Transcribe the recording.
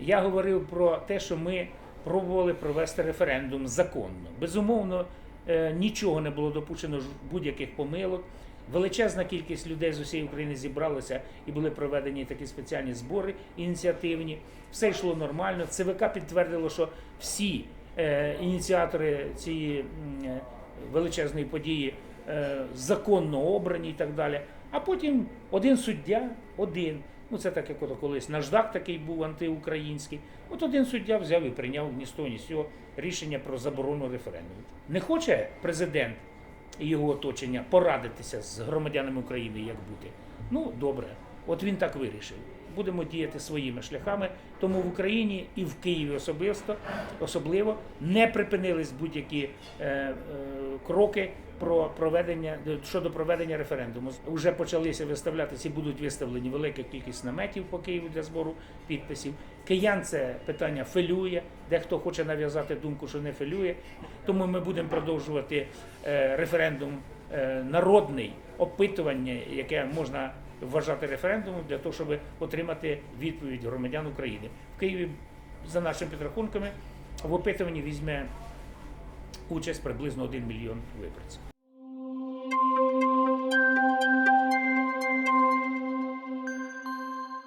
Я говорив про те, що ми пробували провести референдум законно. Безумовно, е, нічого не було допущено будь-яких помилок. Величезна кількість людей з усієї України зібралися і були проведені такі спеціальні збори ініціативні. Все йшло нормально. ЦВК підтвердило, що всі е, ініціатори цієї е, величезної події законно обрані і так далі. А потім один суддя, один. Ну, це так, як колись наждак такий був антиукраїнський. От один суддя взяв і прийняв ні з рішення про заборону референдуму. Не хоче президент і його оточення порадитися з громадянами України, як бути. Ну, добре, от він так вирішив. Будемо діяти своїми шляхами. Тому в Україні і в Києві особисто, особливо не припинились будь-які е, е, кроки про проведення щодо проведення референдуму. Уже почалися виставлятися будуть виставлені велика кількість наметів по Києву для збору підписів. Киян це питання фелює. Дехто хоче нав'язати думку, що не фелює. Тому ми будемо продовжувати е, референдум е, народний опитування, яке можна вважати референдумом для того, щоб отримати відповідь громадян України. В Києві, за нашими підрахунками, в опитуванні візьме участь приблизно 1 мільйон виборців.